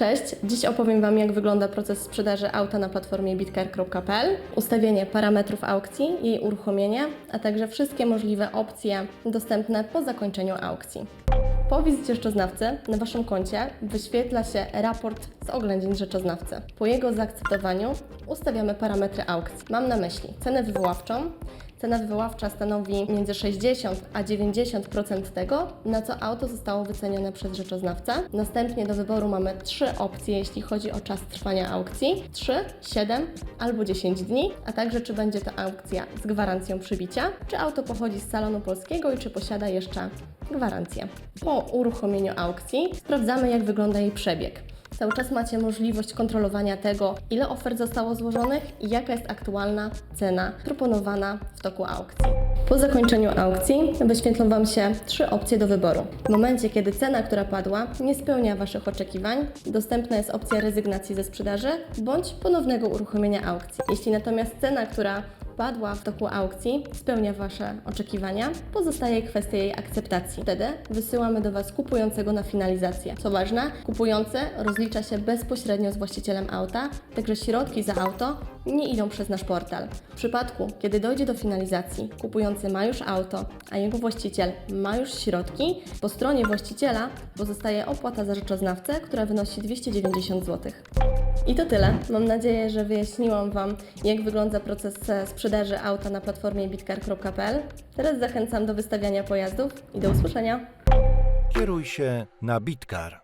Cześć, dziś opowiem Wam, jak wygląda proces sprzedaży auta na platformie bitcar.pl, ustawienie parametrów aukcji, jej uruchomienie, a także wszystkie możliwe opcje dostępne po zakończeniu aukcji. Po wizycie rzeczoznawcy na Waszym koncie wyświetla się raport z oględzin rzeczoznawcy. Po jego zaakceptowaniu ustawiamy parametry aukcji. Mam na myśli cenę wywoławczą, Cena wywoławcza stanowi między 60 a 90% tego, na co auto zostało wycenione przez rzeczoznawcę. Następnie do wyboru mamy trzy opcje, jeśli chodzi o czas trwania aukcji: 3, 7 albo 10 dni, a także czy będzie to aukcja z gwarancją przybicia, czy auto pochodzi z salonu polskiego i czy posiada jeszcze gwarancję. Po uruchomieniu aukcji sprawdzamy, jak wygląda jej przebieg. Cały czas macie możliwość kontrolowania tego, ile ofert zostało złożonych i jaka jest aktualna cena proponowana w toku aukcji. Po zakończeniu aukcji wyświetlą Wam się trzy opcje do wyboru. W momencie, kiedy cena, która padła, nie spełnia Waszych oczekiwań, dostępna jest opcja rezygnacji ze sprzedaży bądź ponownego uruchomienia aukcji. Jeśli natomiast cena, która padła w toku aukcji, spełnia Wasze oczekiwania, pozostaje kwestia jej akceptacji. Wtedy wysyłamy do Was kupującego na finalizację. Co ważne, kupujący rozlicza się bezpośrednio z właścicielem auta, także środki za auto nie idą przez nasz portal. W przypadku, kiedy dojdzie do finalizacji, kupujący ma już auto, a jego właściciel ma już środki, po stronie właściciela pozostaje opłata za rzeczoznawcę, która wynosi 290 zł. I to tyle. Mam nadzieję, że wyjaśniłam Wam, jak wygląda proces e, sprzedaży auta na platformie bitcar.pl. Teraz zachęcam do wystawiania pojazdów i do usłyszenia. Kieruj się na Bitkar.